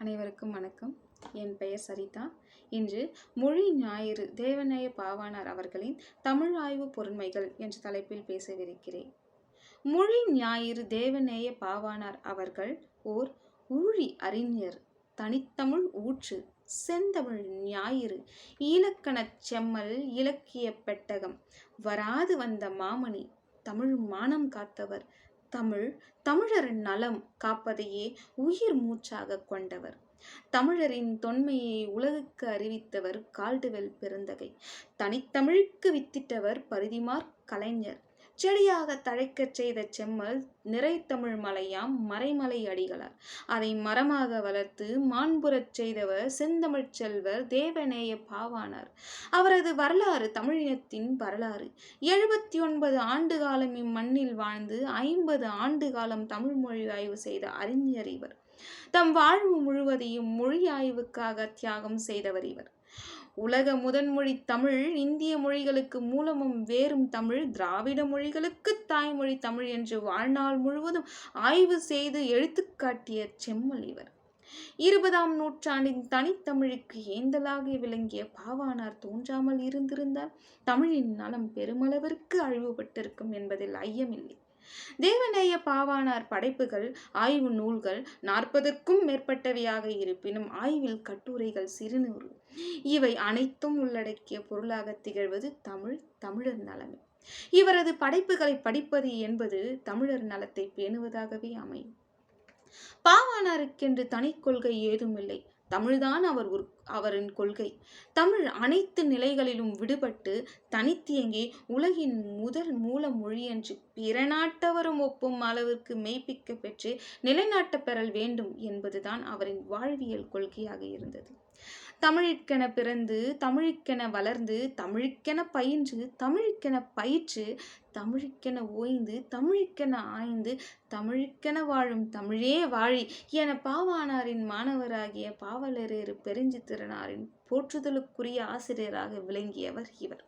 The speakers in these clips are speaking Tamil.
அனைவருக்கும் வணக்கம். என் பெயர் சரிதா. இன்று மொழி ஞாயிறு தேவநேய பாவானார் அவர்களின் தமிழ் ஆய்வு பொருண்மைகள் என்ற தலைப்பில் பேசவிருக்கிறேன். மொழி ஞாயிறு தேவநேய பாவானார் அவர்கள் ஓர் ஊழி அறிஞர் தனித்தமிழ் ஊற்று செந்தமிழ் ஞாயிறு இலக்கணச் செம்மல் இலக்கிய பெட்டகம் வராது வந்த மாமணி தமிழ் மானம் காத்தவர் தமிழ் தமிழரின் நலம் காப்பதையே உயிர் மூச்சாக கொண்டவர். தமிழரின் தொன்மையை உலகுக்கு அறிவித்தவர் கால்டுவெல் பெருந்தகை. தனித்தமிழுக்கு வித்திட்டவர் பரிதிமார் கலைஞர். செடியாக தழைக்கச் செய்த செம்மல் நிறைத்தமிழ் மலையாம் மறைமலை அடிகளார். அதை மரமாக வளர்த்து மாண்புறச் செய்தவர் செந்தமிழ் செல்வர் தேவநேய பாவானார் அவரது வரலாறு தமிழினத்தின் வரலாறு. எழுபத்தி ஒன்பது ஆண்டு காலம் இம்மண்ணில் வாழ்ந்து ஐம்பது ஆண்டு காலம் தமிழ் மொழி ஆய்வு செய்த அறிஞர் இவர். தம் வாழ்வு முழுவதையும் மொழி ஆய்வுக்காக தியாகம் செய்தவர் இவர். உலக முதன்மொழி தமிழ் இந்திய மொழிகளுக்கு மூலமும் வேறும் தமிழ் திராவிட மொழிகளுக்கு தாய்மொழி தமிழ் என்று வாழ்நாள் முழுவதும் ஆய்வு செய்து எடுத்துக்காட்டிய செம்மல் இவர். இருபதாம் நூற்றாண்டின் தனித்தமிழுக்கு ஏந்தலாக விளங்கிய பாவானார் தோன்றாமல் இருந்திருந்தால் தமிழின் நலம் பெருமளவிற்கு அழிவுபட்டிருக்கும் என்பதில் ஐயமில்லை. தேவநேய பாவானார் படைப்புகள் ஆய்வு நூல்கள் நாற்பதற்கும் மேற்பட்டவையாக இருப்பினும் ஆய்வில் கட்டுரைகள் சிறுநூறு. இவை அனைத்தும் உள்ளடக்கிய பொருளாக திகழ்வது தமிழ் தமிழர் நலமே. இவரது படைப்புகளை படிப்பது என்பது தமிழர் நலத்தை பேணுவதாகவே அமையும். பாவானாருக்கென்று தனி கொள்கை ஏதுமில்லை. தமிழ்தான் அவர் ஒரு அவரின் கொள்கை. தமிழ் அனைத்து நிலைகளிலும் விடுபட்டு தனித்தியங்கி உலகின் முதல் மூல மொழி என்று பிற நாட்டவரும் ஒப்பும் அளவிற்கு மெய்ப்பிக்க பெற்று நிலைநாட்ட பெறல் வேண்டும் என்பதுதான் அவரின் வாழ்வியல் கொள்கையாக இருந்தது. தமிழுக்கென பிறந்து தமிழுக்கென வளர்ந்து தமிழுக்கென பயின்று தமிழுக்கென பயிற்று தமிழுக்கென ஓய்ந்து தமிழுக்கென ஆய்ந்து தமிழுக்கென வாழும் தமிழே வாழி என பாவானாரின் மாணவராகிய பாவலரேறு பெருஞ்சித்திரனாரின் போற்றுதலுக்குரிய ஆசிரியராக விளங்கியவர் இவர்.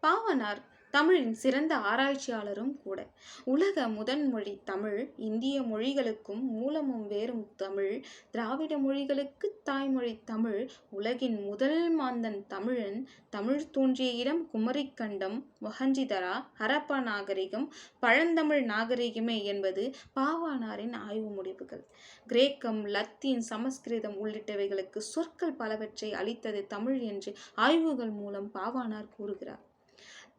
பாவனார் தமிழின் சிறந்த ஆராய்ச்சியாளரும் கூட. உலக முதன்மொழி தமிழ் இந்திய மொழிகளுக்கும் மூலமும் வேறும் தமிழ் திராவிட மொழிகளுக்கு தாய்மொழி தமிழ் உலகின் முதல் மாந்தன் தமிழன் தமிழ் தோன்றிய இடம் குமரிக்கண்டம் மொஹஞ்சிதரா ஹரப்பா நாகரிகம் பழந்தமிழ் நாகரிகமே என்பது பாவானாரின் ஆய்வு முடிவுகள். கிரேக்கம் லத்தீன் சமஸ்கிருதம் உள்ளிட்டவைகளுக்கு சொற்கள் பலவற்றை அளித்தது தமிழ் என்று ஆய்வுகள் மூலம் பாவானார் கூறுகிறார்.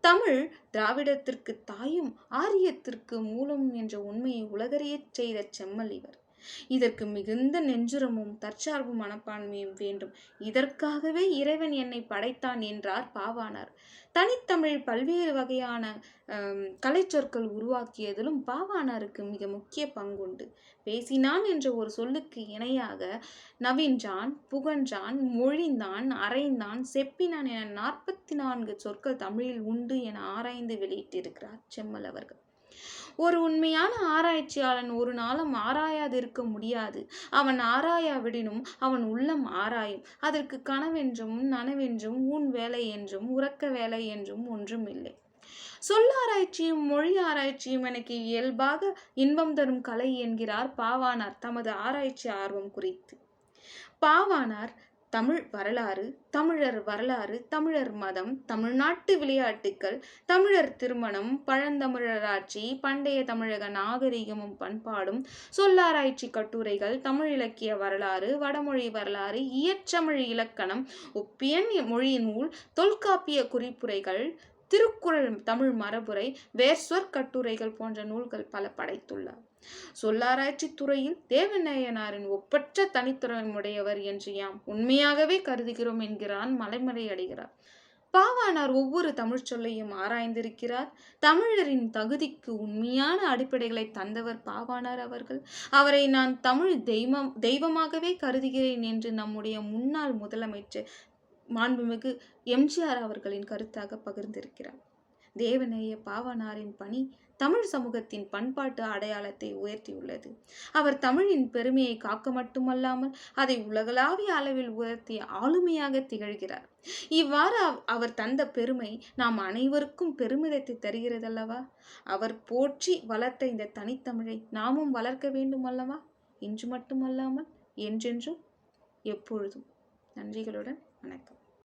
தமிழ் திராவிடத்திற்கு தாயும் ஆரியத்திற்கு மூலம் என்ற உண்மையை உலகறியச் செய்த செம்மல் இவர். இதற்கு மிகுந்த நெஞ்சுரமும் தற்சார்பு மனப்பான்மையும் வேண்டும். இதற்காகவே இறைவன் என்னை படைத்தான் என்றார் பாவானார் தனித்தமிழ் பல்வேறு வகையான கலைச்சொற்கள் உருவாக்கியதிலும் பாவானாருக்கு மிக முக்கிய பங்குண்டு. பேசினான் என்ற ஒரு சொல்லுக்கு இணையாக நவீன்றான் புகன்றான் மொழிந்தான் அரைந்தான் செப்பினான் என நாற்பத்தி நான்கு சொற்கள் தமிழில் உண்டு என ஆராய்ந்து வெளியிட்டிருக்கிறார் செம்மல் அவர்கள். ஒரு உண்மையான ஆராய்ச்சியாளன் ஒரு நாளும் ஆராயாதிருக்க முடியாது. அவன் ஆராயாவிடனும் அவன் உள்ளம் ஆராயும். அதற்கு கனவென்றும் நனவென்றும் ஊன் வேலை என்றும் உறக்க வேலை என்றும் ஒன்றும் இல்லை சொல்லாராய்ச்சியும் மொழி ஆராய்ச்சியும் எனக்கு இயல்பாக இன்பம் தரும் கலை என்கிறார் பாவானார் தமது ஆராய்ச்சி ஆர்வம் குறித்து. பாவானார் தமிழ் வரலாறு தமிழர் வரலாறு தமிழர் மதம் தமிழ்நாட்டு விளையாட்டுக்கள் தமிழர் திருமணம் பழந்தமிழராட்சி பண்டைய தமிழக நாகரிகமும் பண்பாடும் சொல்லாராய்ச்சி கட்டுரைகள் தமிழ் இலக்கிய வரலாறு வடமொழி வரலாறு இயற்றமிழ் இலக்கணம் ஒப்பியன் மொழி நூல் தொல்காப்பிய குறிப்புரைகள் திருக்குறள் தமிழ் மரபுரை வேர்ஸ்வர் கட்டுரைகள் போன்ற நூல்கள் பல படைத்துள்ளார். சொல்லாராய்ச்சி துறையில் தேவநாயனாரின் ஒப்பற்ற தனித்திறமுடையவர் என்று யாம் உண்மையாகவே கருதுகிறோம் என்கிறான் மலைமலை அடைகிறார் பாவானார் ஒவ்வொரு தமிழ் சொல்லையும் ஆராய்ந்திருக்கிறார். தமிழரின் தகுதிக்கு உண்மையான அடிப்படைகளை தந்தவர் பாவானார் அவர்கள். அவரை நான் தமிழ் தெய்வம் தெய்வமாகவே கருதுகிறேன் என்று நம்முடைய முன்னாள் முதலமைச்சர் மாண்புமிகு எம்ஜிஆர் அவர்களின் கருத்தாக பகிர்ந்திருக்கிறார். தேவநேய பாவனாரின் பணி தமிழ் சமூகத்தின் பண்பாட்டு அடையாளத்தை உயர்த்தியுள்ளது. அவர் தமிழின் பெருமையை காக்க மட்டுமல்லாமல் அதை உலகளாவிய அளவில் உயர்த்தி ஆளுமையாக திகழ்கிறார். இவ்வாறு அவர் தந்த பெருமை நாம் அனைவருக்கும் பெருமிதத்தை தருகிறதல்லவா? அவர் போற்றி வளர்த்த இந்த தனித்தமிழை நாமும் வளர்க்க வேண்டும் அல்லவா இன்று மட்டுமல்லாமல் என்றென்றும் எப்பொழுதும். நன்றிகளுடன் வணக்கம்.